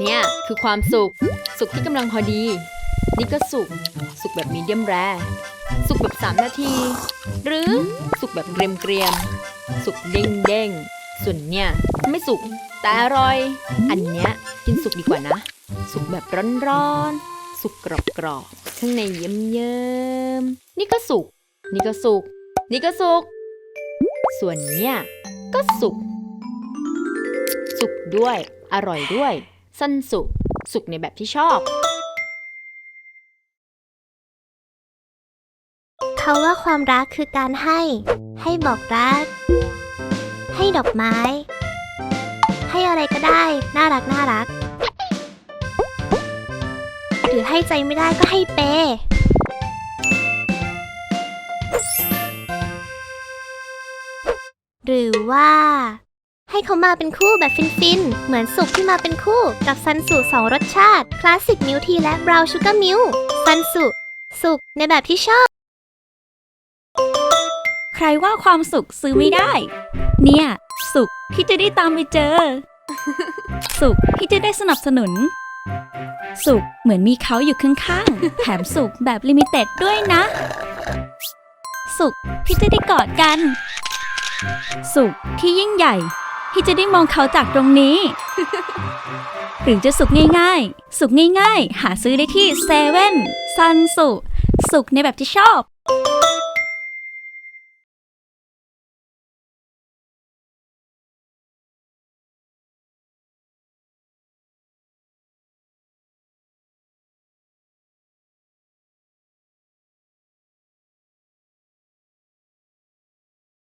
เนี่ยคือความสุข สุขที่กำลังพอดี นี่ก็สุข สุขแบบมีเดียมแรสุขแบบ3นาที หรือสุขแบบเกรียมเกรียมสุขเด้งเด้งส่วนเนี่ยไม่สุขแต่อร่อย อันเนี้ยกินสุกดีกว่านะ สุกแบบร้อนๆ สุกกรอบๆข้างในเยิ้มๆนี่ก็สุก นี่ก็สุก นี่ก็สุก ส่วนเนี่ยก็สุก สุกด้วย อร่อยด้วย สั้นสุกสุกในแบบที่ชอบ เขาว่าความรักคือการให้ ให้บอกรัก ให้ดอกไม้ ให้อะไรก็ได้ น่ารักน่ารัก หรือให้ใจไม่ได้ก็ให้เปหรือว่า ให้เขามาเป็นคู่แบบฟินๆ เหมือนสุกที่มาเป็นคู่กับซันสุสองรสชาติ คลาสสิกมิลทีและบราวน์ชูการ์มิลซันสุสุกในแบบที่ชอบ ใครว่าความสุขซื้อไม่ได้ เนี่ย สุขที่จะได้ตามไปเจอ สุขที่จะได้สนับสนุน สุขเหมือนมีเขาอยู่ข้างๆ แถมสุขแบบลิมิเต็ดด้วยนะ สุขที่จะได้กอดกัน สุขที่ยิ่งใหญ่ ที่จะได้มองเขาจากตรงนี้ หรือจะสุกง่ายๆ สุกง่ายๆ หาซื้อได้ที่เซเว่นซันสุ สุกในแบบที่ชอบ